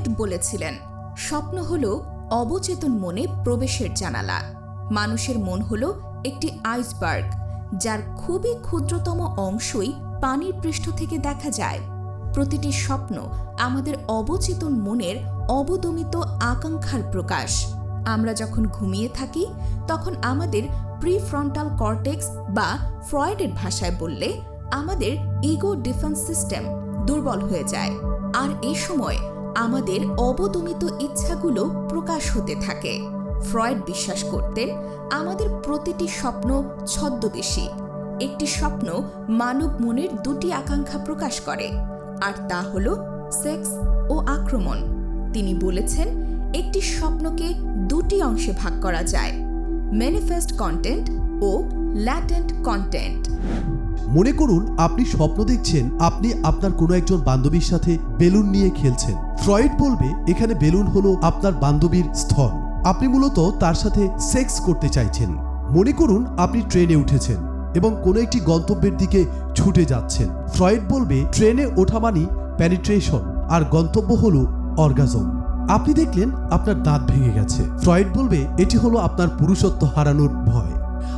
Freud বলেছিলেন, স্বপ্ন হল অবচেতন মনে প্রবেশের জানালা। মানুষের মন হল একটি আইসবার্গ, যার খুবই ক্ষুদ্রতম অংশই পানির পৃষ্ঠ থেকে দেখা যায়। প্রতিটি স্বপ্ন আমাদের অবচেতন মনের অবদমিত আকাঙ্ক্ষার প্রকাশ। আমরা যখন ঘুমিয়ে থাকি, তখন আমাদের প্রিফ্রন্টাল কর্টেক্স বা ফ্রয়েডের ভাষায় বললে আমাদের ইগো ডিফেন্স সিস্টেম দুর্বল হয়ে যায়। আর এ সময় আমাদের অবদমিত ইচ্ছাগুলো প্রকাশ হতে থাকে। ফ্রয়েড বিশ্বাস করতেন, আমাদের প্রতিটি স্বপ্ন ছদ্মবেশী। একটি স্বপ্ন মানব মনের দুটি আকাঙ্ক্ষা প্রকাশ করে, আর তা হল সেক্স ও আক্রমণ। তিনি বলেছেন, একটি স্বপ্নকে দুটি অংশে ভাগ করা যায়, ম্যানিফেস্ট কন্টেন্ট ও ল্যাটেন্ট কন্টেন্ট। মনে করুন, আপনি স্বপ্ন দেখছেন, আপনি আপনার কোনো একজন বান্ধবীর সাথে বেলুন নিয়ে খেলছেন। ফ্রয়েড বলবে, এখানে বেলুন হলো আপনার বান্ধবীর স্থল। আপনি মূলত তার সাথে সেক্স করতে চাইছেন। মনে করুন আপনি ট্রেনে উঠেছেন এবং কোনো একটি গন্তব্যের দিকে ছুটে যাচ্ছেন। ফ্রয়েড বলবে, ট্রেনে ওঠা মানি প্যানিট্রেশন আর গন্তব্য হলো অর্গাজম আপনি দেখলেন আপনার দাঁত ভেঙে গেছে। ফ্রয়েড বলবে, এটি হলো আপনার পুরুষত্ব হারানোর ভয়।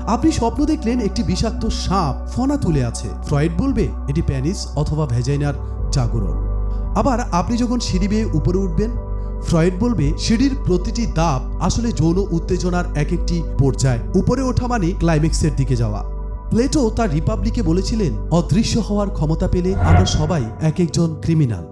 আপনি স্বপ্ন দেখলেন একটি বিষাক্ত সাপ ফনা তুলে আছে। ফ্রয়েড বলবে, এটি প্যানিস অথবা ভেজাইনার জাগরণ। আবার আপনি যখন সিঁড়ি বেয়ে উপরে উঠবেন, ফ্রয়েড বলবে, সিঁড়ির প্রতিটি দাপ আসলে যৌন উত্তেজনার এক একটি পর্যায়। উপরে ওঠা মানে ক্লাইম্যাক্সের দিকে যাওয়া। প্লেটো তার রিপাবলিকে বলেছিলেন, অদৃশ্য হওয়ার ক্ষমতা পেলে আমরা সবাই এক একজন ক্রিমিনাল।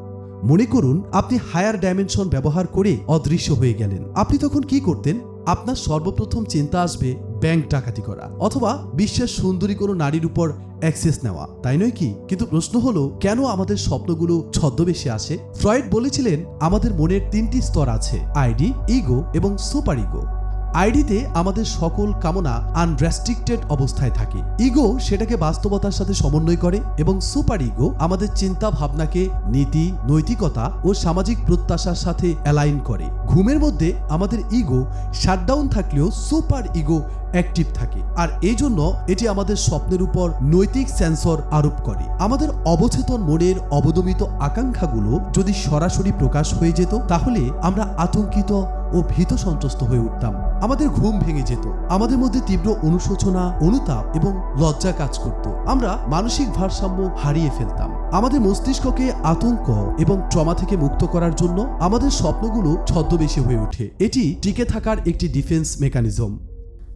মনে করুন, আপনি হায়ার ডাইমেনশন ব্যবহার করে অদৃশ্য হয়ে গেলেন। আপনি তখন কি করতেন? আপনার সর্বপ্রথম চিন্তা আসবে ব্যাংক ডাকাতি করা অথবা বিশ্বের সুন্দরী কোনো নারীর উপর অ্যাক্সেস নেওয়া, তাই নয় কি? কিন্তু প্রশ্ন হল, কেন আমাদের স্বপ্নগুলো ছদ্মবেশে আসে? ফ্রয়েড বলেছিলেন, আমাদের মনের তিনটি স্তর আছে, আইডি, ইগো এবং সুপার ইগো। আইডিতে আমাদের সকল কামনা আনরেস্ট্রিক্টেড অবস্থায় থাকে। ইগো সেটাকে বাস্তবতার সাথে সমন্বয় করে এবং সুপার ইগো আমাদের চিন্তা ভাবনাকে নীতি, নৈতিকতা ও সামাজিক প্রত্যাশার সাথে অ্যালাইন করে। ঘুমের মধ্যে আমাদের ইগো শাটডাউন থাকলেও সুপার ইগো অ্যাক্টিভ থাকে। আর এই জন্য এটি আমাদের স্বপ্নের উপর নৈতিক সেন্সর আরোপ করে। আমাদের অবচেতন মনের অবদমিত আকাঙ্ক্ষাগুলো যদি সরাসরি প্রকাশ হয়ে যেত, তাহলে আমরা আতঙ্কিত ও ভীত সন্ত্রস্ত হয়ে উঠতাম। আমাদের ঘুম ভেঙে যেত। আমাদের মধ্যে তীব্র অনুশোচনা, অনুতাপ এবং লজ্জা কাজ করত। আমরা মানসিক ভারসাম্য হারিয়ে ফেলতাম। আমাদের মস্তিষ্ককে আতঙ্ক এবং ট্রমা থেকে মুক্ত করার জন্য আমাদের স্বপ্নগুলো ছদ্মবেশী হয়ে ওঠে। এটি টিকে থাকার একটি ডিফেন্স মেকানিজম।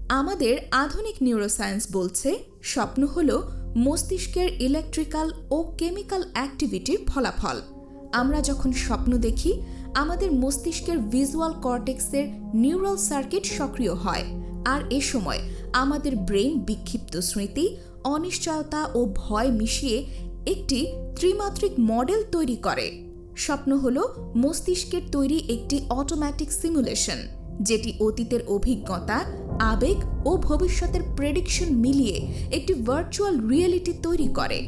আমাদের আধুনিক নিউরোসায়েন্স বলছে, স্বপ্ন হল মস্তিষ্কের ইলেকট্রিক্যাল ও কেমিক্যাল অ্যাক্টিভিটির ফলাফল। আমরা যখন স্বপ্ন দেখি আমাদের মস্তিষ্কের ভিজুয়াল কর্টেক্সের নিউরাল সার্কিট সক্রিয় হয়। আর এ সময় আমাদের ব্রেন বিক্ষিপ্ত স্মৃতি, অনিশ্চয়তা ও ভয় মিশিয়ে একটি ত্রিমাত্রিক মডেল তৈরি করে। স্বপ্ন হল মস্তিষ্কের তৈরি একটি অটোম্যাটিক সিমুলেশন যেটি অতীতের অভিজ্ঞতা, আবেগ ও ভবিষ্যতের প্রেডিকশন মিলিয়ে একটি ভার্চুয়াল রিয়েলিটি তৈরি করে।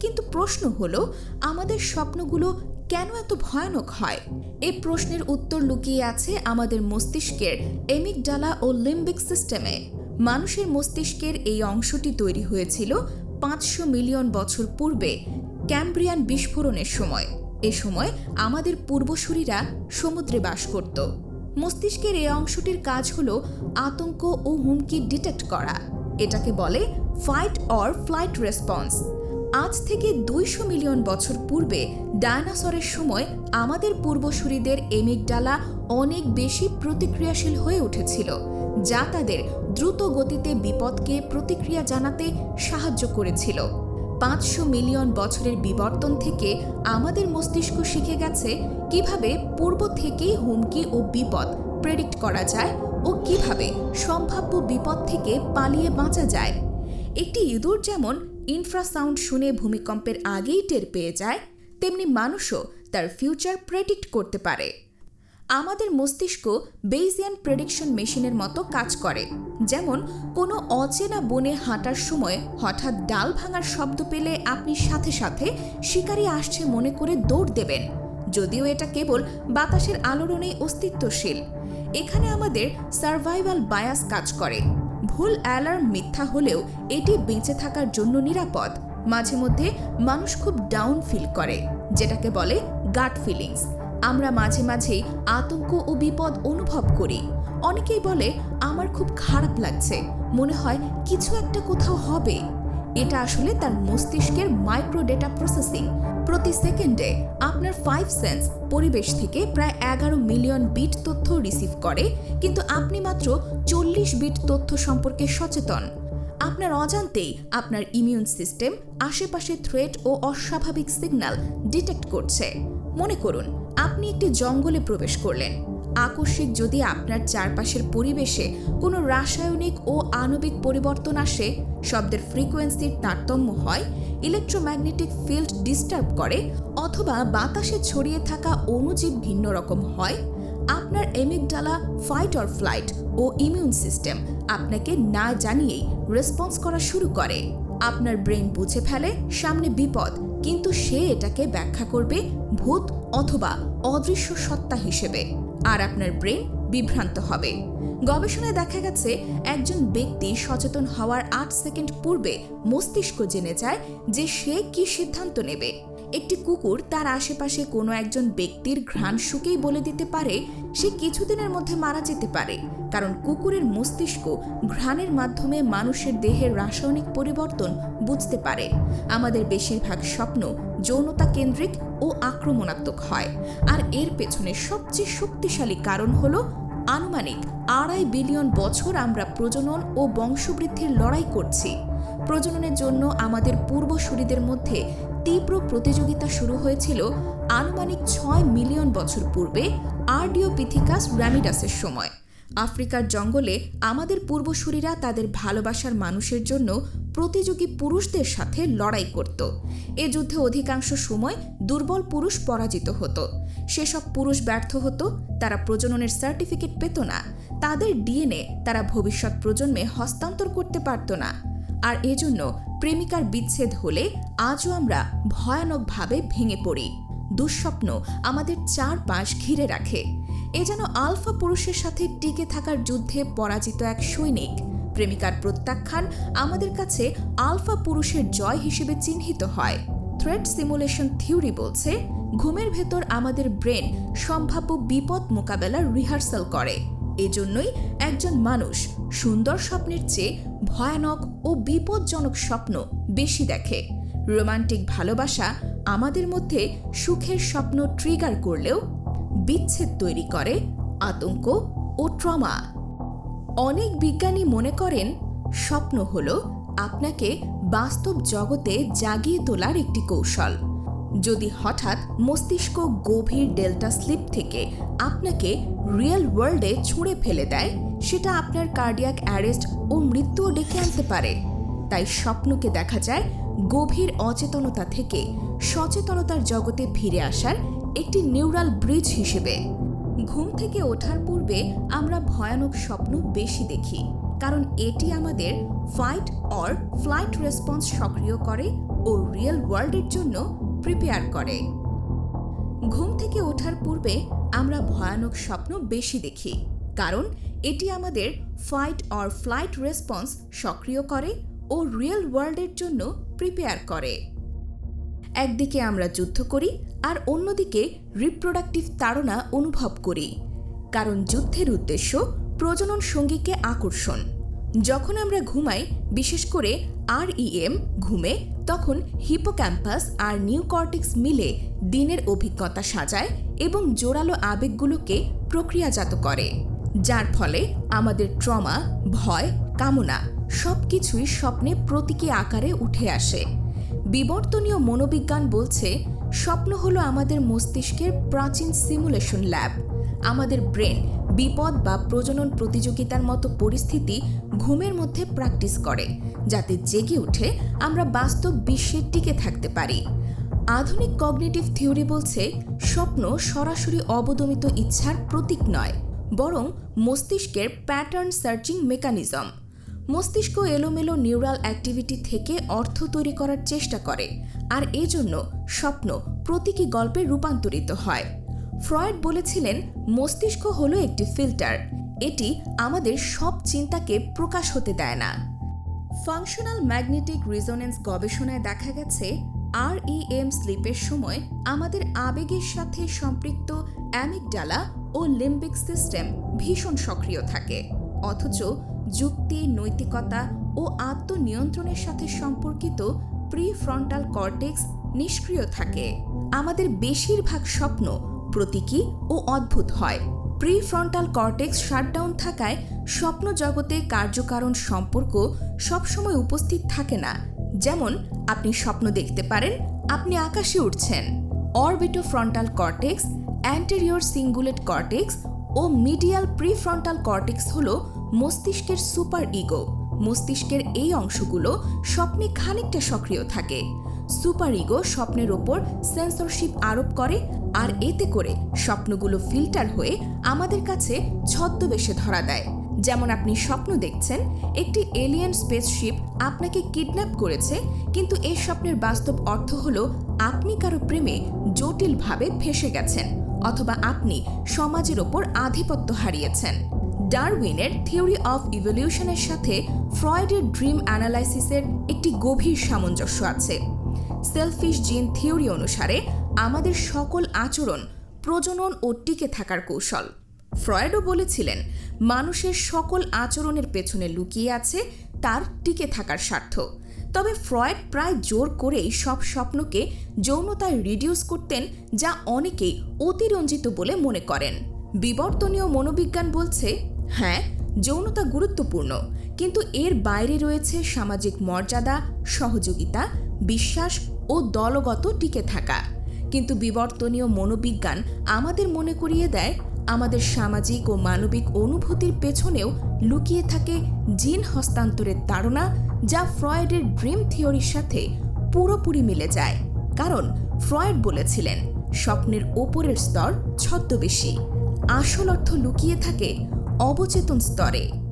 কিন্তু প্রশ্ন হলো, আমাদের স্বপ্নগুলো কেন এত ভয়ানক হয়? এই প্রশ্নের উত্তর লুকিয়ে আছে আমাদের মস্তিষ্কের এমিকডালা ও লিম্বিক সিস্টেমে। মানুষের মস্তিষ্কের এই অংশটি তৈরি হয়েছিল পাঁচশো মিলিয়ন বছর পূর্বে ক্যাম্ব্রিয়ান বিস্ফোরণের সময়। এ সময় আমাদের পূর্বসূরীরা সমুদ্রে বাস করত। মস্তিষ্কের এই অংশটির কাজ হল আতঙ্ক ও হুমকি ডিটেক্ট করা। এটাকে বলে ফাইট অর ফ্লাইট রেসপন্স আজ থেকে দুইশো মিলিয়ন বছর পূর্বে ডায়নাসরের সময় আমাদের পূর্বসূরিদের এমিকডালা অনেক বেশি প্রতিক্রিয়াশীল হয়ে উঠেছিল, যা তাদের দ্রুত গতিতে বিপদকে প্রতিক্রিয়া জানাতে সাহায্য করেছিল। পাঁচশো মিলিয়ন বছরের বিবর্তন থেকে আমাদের মস্তিষ্ক শিখে গেছে কীভাবে পূর্ব থেকেই হুমকি ও বিপদ প্রেডিক্ট করা যায় ও কীভাবে সম্ভাব্য বিপদ থেকে পালিয়ে বাঁচা যায়। একটি ইঁদুর যেমন ইনফ্রাসাউন্ড শুনে ভূমিকম্পের আগেই টের পেয়ে যায়, তেমনি মানুষও তার ফিউচার প্রেডিক্ট করতে পারে। আমাদের মস্তিষ্ক বেইজিয়ান প্রেডিকশন মেশিনের মতো কাজ করে, যেমন কোনো অচেনা বনে হাঁটার সময় হঠাৎ ডাল ভাঙার শব্দ পেলে আপনি সাথে সাথে শিকারি আসছে মনে করে দৌড় দেবেন, যদিও এটা কেবল বাতাসের আলোড়নেই অস্তিত্বশীল। এখানে আমাদের সার্ভাইভাল বায়াস কাজ করে। ভুল অ্যালার্ম মিথ্যা হলেও এটি বেঁচে থাকার জন্য নিরাপদ। মাঝে মধ্যে মানুষ খুব ডাউন ফিল করে, যেটাকে বলে গাট ফিলিংস আমরা মাঝে মাঝে আতঙ্ক ও বিপদ অনুভব করি। অনেকেই বলে, আমার খুব খারাপ লাগছে। মনে হয় কিছু একটা কোথাও হবে। এটা আসলে তার মস্তিষ্কের মাইক্রো ডেটা প্রসেসিং প্রতি সেকেন্ডে আপনার ফাইভ সেন্স পরিবেশ থেকে প্রায় এগারো মিলিয়ন বিট তথ্য রিসিভ করে, কিন্তু আপনি মাত্র চল্লিশ বিট তথ্য সম্পর্কে সচেতন। আপনার অজান্তেই আপনার ইমিউন সিস্টেম আশেপাশে থ্রেট ও অস্বাভাবিক সিগন্যাল ডিটেক্ট করছে। মনে করুন, আপনি একটি জঙ্গলে প্রবেশ করলেন। আকস্মিক যদি আপনার চারপাশের পরিবেশে কোনো রাসায়নিক ও আণবিক পরিবর্তন আসে, শব্দের ফ্রিকোয়েন্সির তারতম্য হয়, ইলেকট্রোম্যাগনেটিক ফিল্ড ডিস্টার্ব করে অথবা বাতাসে ছড়িয়ে থাকা অণুজীব ভিন্ন রকম হয়, আপনার এমিকডালা ফাইট অর ফ্লাইট ও ইমিউন সিস্টেম আপনাকে না জানিয়েই রেসপন্স করা শুরু করে। আপনার ব্রেন বুঝে ফেলে সামনে বিপদ, কিন্তু সে এটাকে ব্যাখ্যা করবে ভূত অথবা অদৃশ্য সত্তা হিসেবে। আর আপনার ব্রেন বিভ্রান্ত হবে। গবেষণায় দেখা গেছে, একজন ব্যক্তি সচেতন হওয়ার আট সেকেন্ড পূর্বে মস্তিষ্ক জেনে যায় যে সে কি সিদ্ধান্ত নেবে। একটি কুকুর তার আশেপাশে কোনো একজন ব্যক্তির ঘ্রাণ শুকেই বলে দিতে পারে, সে কিছুদিনের মধ্যে মারা যেতে পারে। কারণ কুকুরের মস্তিষ্ক ঘ্রাণের মাধ্যমে মানুষের দেহের রাসায়নিক পরিবর্তন বুঝতে পারে। আমাদের বেশিরভাগ স্বপ্ন যৌনতা কেন্দ্রিক ও আক্রমণাত্মক হয়। আর এর পেছনে সবচেয়ে শক্তিশালী কারণ হলো আনুমানিক আড়াই বিলিয়ন বছর আমরা প্রজনন ও বংশবৃদ্ধির লড়াই করছি। প্রজননের জন্য আমাদের পূর্বসূরিদের মধ্যে তীব্র প্রতিযোগিতা শুরু হয়েছিল আনুমানিক ছয় মিলিয়ন বছর পূর্বে আর্ডিওপিথিকাস র্যামিডাসের সময়। আফ্রিকার জঙ্গলে আমাদের পূর্বসূরিরা তাদের ভালোবাসার মানুষের জন্য প্রতিযোগী পুরুষদের সাথে লড়াই করত। এ যুদ্ধে অধিকাংশ সময় দুর্বল পুরুষ পরাজিত হতো। সেসব পুরুষ ব্যর্থ হতো, তারা প্রজননের সার্টিফিকেট পেত না, তাদের ডিএনএ তারা ভবিষ্যৎ প্রজন্মে হস্তান্তর করতে পারত না। আর এজন্য প্রেমিকার বিচ্ছেদ হলে আজও আমরা ভয়ানকভাবে ভেঙে পড়ি। দুঃস্বপ্ন আমাদের চারপাশ ঘিরে রাখে। এ যেন আলফা পুরুষের সাথে টিকে থাকার যুদ্ধে পরাজিত এক সৈনিক। প্রেমিকার প্রত্যাখ্যান আমাদের কাছে আলফা পুরুষের জয় হিসেবে চিহ্নিত হয়। থ্রেড সিমুলেশন থিওরি বলছে, ঘুমের ভেতর আমাদের ব্রেন সম্ভাব্য বিপদ মোকাবেলার রিহার্সাল করে। এজন্যই একজন মানুষ সুন্দর স্বপ্নের চেয়ে ভয়ানক ও বিপজ্জনক স্বপ্ন বেশি দেখে। রোমান্টিক ভালোবাসা আমাদের মধ্যে সুখের স্বপ্ন ট্রিগার করলেও বিচ্ছেদ তৈরি করে আতঙ্ক ও ট্রমা অনেক বিজ্ঞানী মনে করেন, স্বপ্ন হল আপনাকে বাস্তব জগতে জাগিয়ে তোলার একটি কৌশল। যদি হঠাৎ মস্তিষ্ক গভীর ডেল্টা স্লিপ থেকে আপনাকে রিয়েল ওয়ার্ল্ডে ছুঁড়ে ফেলে দেয়, সেটা আপনার কার্ডিয়াক অ্যারেস্ট ও মৃত্যুও ডেকে আনতে পারে। তাই স্বপ্নকে দেখা যায় গভীর অচেতনতা থেকে, সচেতনতার জগতে ফিরে আসার একটি নিউরাল ব্রিজ হিসেবে। ঘুম থেকে ওঠার পূর্বে আমরা ভয়ানক স্বপ্ন বেশি দেখি, কারণ এটি আমাদের ফাইট অর ফ্লাইট রেসপন্স সক্রিয় করে ও রিয়েল ওয়ার্ল্ডের জন্য প্রিপেয়ার করে। ঘুম থেকে ওঠার পূর্বে আমরা ভয়ানক স্বপ্ন বেশি দেখি, কারণ এটি আমাদের ফাইট অর ফ্লাইট রেসপন্স সক্রিয় করে ও রিয়েল ওয়ার্ল্ডের জন্য প্রিপেয়ার করে। একদিকে আমরা যুদ্ধ করি আর অন্যদিকে রিপ্রোডাক্টিভ তাড়না অনুভব করি, কারণ যুদ্ধের উদ্দেশ্য প্রজনন সঙ্গীকে আকর্ষণ। যখন আমরা ঘুমাই, বিশেষ করে আর ইএম ঘুমে, তখন হিপোক্যাম্পাস আর নিউকর্টিক্স মিলে দিনের অভিজ্ঞতা সাজায় এবং জোরালো আবেগগুলোকে প্রক্রিয়াজাত করে, যার ফলে আমাদের ট্রমা ভয়, কামনা সব কিছুই স্বপ্নে প্রতীকী আকারে উঠে আসে। বিবর্তনীয় মনোবিজ্ঞান বলছে, স্বপ্ন হলো আমাদের মস্তিষ্কের প্রাচীন সিমুলেশন ল্যাব আমাদের ব্রেন বিপদ বা প্রজনন প্রতিযোগিতার মতো পরিস্থিতি ঘুমের মধ্যে প্র্যাকটিস করে, যাতে জেগে উঠে আমরা বাস্তব বিশ্বে টিকে থাকতে পারি। আধুনিক কগনিটিভ থিওরি বলছে, স্বপ্ন সরাসরি অবদমিত ইচ্ছার প্রতীক নয়, বরং মস্তিষ্কের প্যাটার্ন সার্চিং মেকানিজম মস্তিষ্ক এলোমেলো নিউরাল অ্যাক্টিভিটি থেকে অর্থ তৈরি করার চেষ্টা করে, আর এজন্য স্বপ্ন প্রতীকী গল্পে রূপান্তরিত হয়। ফ্রয়েড বলেছিলেন, মস্তিষ্ক হলো একটি ফিল্টার। এটি আমাদের সব চিন্তাকে প্রকাশ হতে দেয় না। ফাংশনাল ম্যাগনেটিক রিজোনেন্স গবেষণায় দেখা গেছে আর ইএম স্লিপের সময় আমাদের আবেগের সাথে সম্পৃক্ত অ্যামিকডালা ও লিম্বিক সিস্টেম ভীষণ সক্রিয় থাকে। অথচ যুক্তি, নৈতিকতা ও আত্মনিয়ন্ত্রণের সাথে সম্পর্কিত প্রিফ্রন্টাল কর্টেক্স নিষ্ক্রিয় থাকে। আমাদের বেশিরভাগ স্বপ্ন প্রতীকী ও অদ্ভুত হয়। প্রিফ্রন্টাল কর্টেক্স শাটডাউন থাকায় স্বপ্ন জগতে কার্যকারণ সম্পর্ক সবসময় উপস্থিত থাকে না। যেমন, আপনি স্বপ্ন দেখতে পারেন, আপনি আকাশে উঠছেন orbitofrontal cortex, anterior cingulate cortex ও মিডিয়াল প্রিফ্রন্টাল কর্টেক্স হল মস্তিষ্কের সুপার ইগো। মস্তিষ্কের এই অংশগুলো স্বপ্নে খানিকটা সক্রিয় থাকে। সুপার ইগো স্বপ্নের ওপর সেন্সরশিপ আরোপ করে আর এতে করে স্বপ্নগুলো ফিল্টার হয়ে আমাদের কাছে ছদ্মবেশে ধরা দেয়। যেমন আপনি স্বপ্ন দেখছেন, একটি এলিয়েন স্পেসশিপ আপনাকে কিডন্যাপ করেছে, কিন্তু এই স্বপ্নের বাস্তব অর্থ হল আপনি কারও প্রেমে জটিলভাবে ফেসে গেছেন অথবা আপনি সমাজের ওপর আধিপত্য হারিয়েছেন। ডারউইনের থিওরি অফ ইভলিউশনের সাথে ফ্রয়েডের ড্রিম অ্যানালাইসিসের একটি গভীর সামঞ্জস্য আছে। সেলফিশ জিন থিওরি অনুসারে আমাদের সকল আচরণ প্রজনন ও টিকে থাকার কৌশল। ফ্রয়েডও বলেছিলেন, মানুষের সকল আচরণের পেছনে লুকিয়ে আছে তার টিকে থাকার স্বার্থ। তবে ফ্রয়েড প্রায় জোর করেই সব স্বপ্নকে যৌনতায় রিডিউস করতেন, যা অনেকেই অতিরঞ্জিত বলে মনে করেন। বিবর্তনীয় মনোবিজ্ঞান বলছে হ্যাঁ যৌনতা গুরুত্বপূর্ণ, কিন্তু এর বাইরে রয়েছে সামাজিক মর্যাদা, সহযোগিতা, বিশ্বাস ও দলগত টিকে থাকা। কিন্তু বিবর্তনীয় মনোবিজ্ঞান আমাদের মনে করিয়ে দেয়, আমাদের সামাজিক ও মানবিক অনুভূতির পেছনেও লুকিয়ে থাকে জিন হস্তান্তরের তাড়না, যা ফ্রয়েডের ড্রিম থিওরির সাথে পুরোপুরি মিলে যায়। কারণ ফ্রয়েড বলেছিলেন, স্বপ্নের ওপরের স্তর ছদ্মবেশী। আসল অর্থ লুকিয়ে থাকে অবচেতন স্তরে।